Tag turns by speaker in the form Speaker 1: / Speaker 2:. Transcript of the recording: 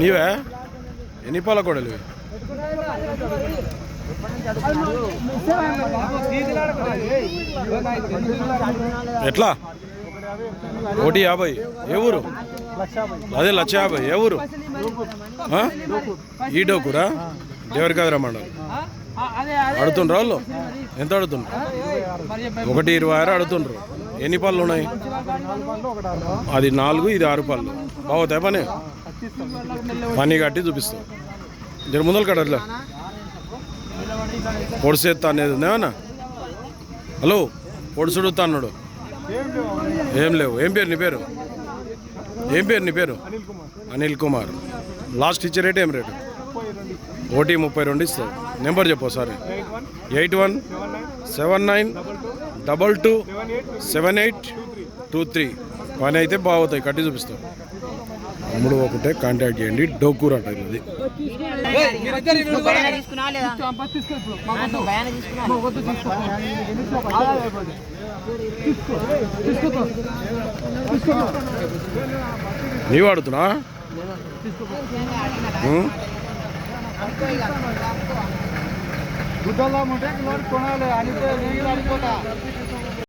Speaker 1: నీవే? ఎన్ని పాల కోడలు ఎట్లా? ఒకటి యాభై. ఏ ఊరు? అదే లక్ష యాభై. ఏ ఊరు? ఈ డోకురా? దేవరికాదురా మండలం. అడుతుండ్రు వాళ్ళు? ఎంత అడుతుండ్రు ఒకటి ఇరవై ఆరు అడుతుండ్రు ఎన్ని పళ్ళు ఉన్నాయి? అది నాలుగు ఇది ఆరు పళ్ళు. బాగుతాయి పని? పని కట్టి చూపిస్తాం. దీని ముందలు కట్టట్లే పొడిసేత్తా అనేది ఉందేమన్నా హలో పొడిసుడుతా అన్నాడు. ఏం లేవు. ఏం పేరు నీ పేరు? ఏం పేరు నీ పేరు? అనిల్ కుమార్. లాస్ట్ ఇచ్చే రేట్ ఏం రేటు? ఓటీ ముప్పై రెండు ఇస్తావు నెంబర్ చెప్పు sir eight one seven nine double two seven eight two three. పని అయితే బాగుతాయి కట్టి చూపిస్తాం. తమ్ముడు ఒకటే కాంటాక్ట్ చేయండి డోకూర్ అంట ఇది
Speaker 2: బయానా తీసుకున్నావా
Speaker 1: दुधाला मोठ्या
Speaker 3: कोणाला आणि ते वेगळी होता.